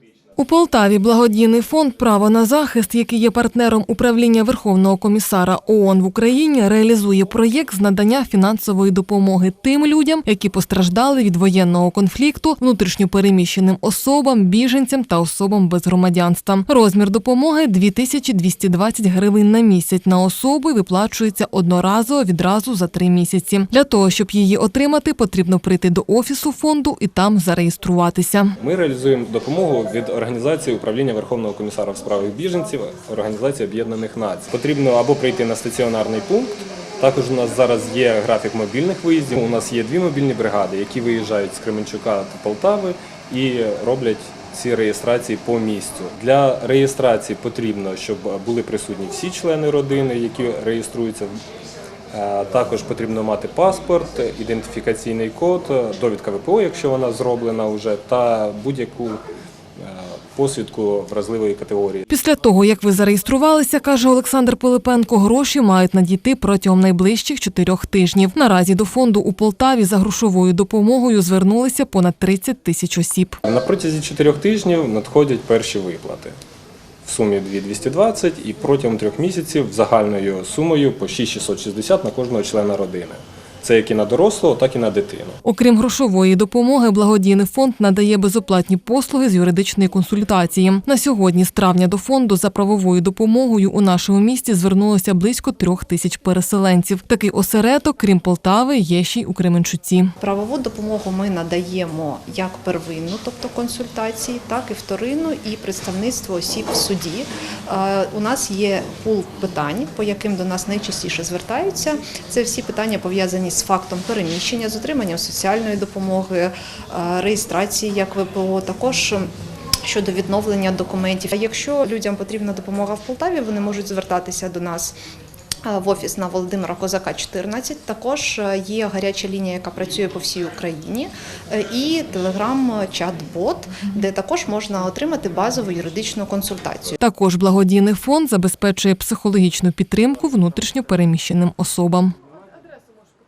good У Полтаві благодійний фонд Право на захист, який є партнером управління Верховного комісара ООН в Україні, реалізує проєкт з надання фінансової допомоги тим людям, які постраждали від воєнного конфлікту, внутрішньопереміщеним особам, біженцям та особам без громадянства. Розмір допомоги 2220 гривень на місяць на особу і виплачується одноразово відразу за три місяці. Для того щоб її отримати, потрібно прийти до офісу фонду і там зареєструватися. Ми реалізуємо допомогу від організації управління Верховного комісара в справах біженців, Організації Об'єднаних Націй. Потрібно або прийти на стаціонарний пункт. Також у нас зараз є графік мобільних виїздів. У нас є дві мобільні бригади, які виїжджають з Кременчука та Полтави і роблять ці реєстрації по місцю. Для реєстрації потрібно, щоб були присутні всі члени родини, які реєструються Е, Також потрібно мати паспорт, ідентифікаційний код, довідка ВПО, якщо вона зроблена вже, та будь-яку посвідку вразливої категорії. Після того, як ви зареєструвалися, каже Олександр Пилипенко, гроші мають надійти протягом найближчих чотирьох тижнів. Наразі до фонду у Полтаві за грошовою допомогою звернулися понад 30 тисяч осіб. На протязі чотирьох тижнів надходять перші виплати в сумі 2220 і протягом трьох місяців загальною сумою по 6660 на кожного члена родини. Це як і на дорослого, так і на дитину. Окрім грошової допомоги, благодійний фонд надає безоплатні послуги з юридичної консультації. На сьогодні, з травня до фонду за правовою допомогою у нашому місті звернулося близько трьох тисяч переселенців. Такий осередок, крім Полтави, є ще й у Кременчуці. Правову допомогу ми надаємо як первинну, тобто консультації, так і вторинну і представництво осіб в суді. У нас є пул питань, по яким до нас найчастіше звертаються. Це всі питання пов'язані з фактом переміщення, з отриманням соціальної допомоги, е, реєстрації як ВПО, також. Щодо відновлення документів, А якщо людям потрібна допомога в Полтаві, вони можуть звертатися до нас е, в офіс на Володимира Козака 14. Також е, є гаряча лінія, яка працює по всій Україні, і телеграм-чат-бот, де також можна отримати базову юридичну консультацію. Також благодійний фонд забезпечує психологічну підтримку внутрішньо переміщеним особам.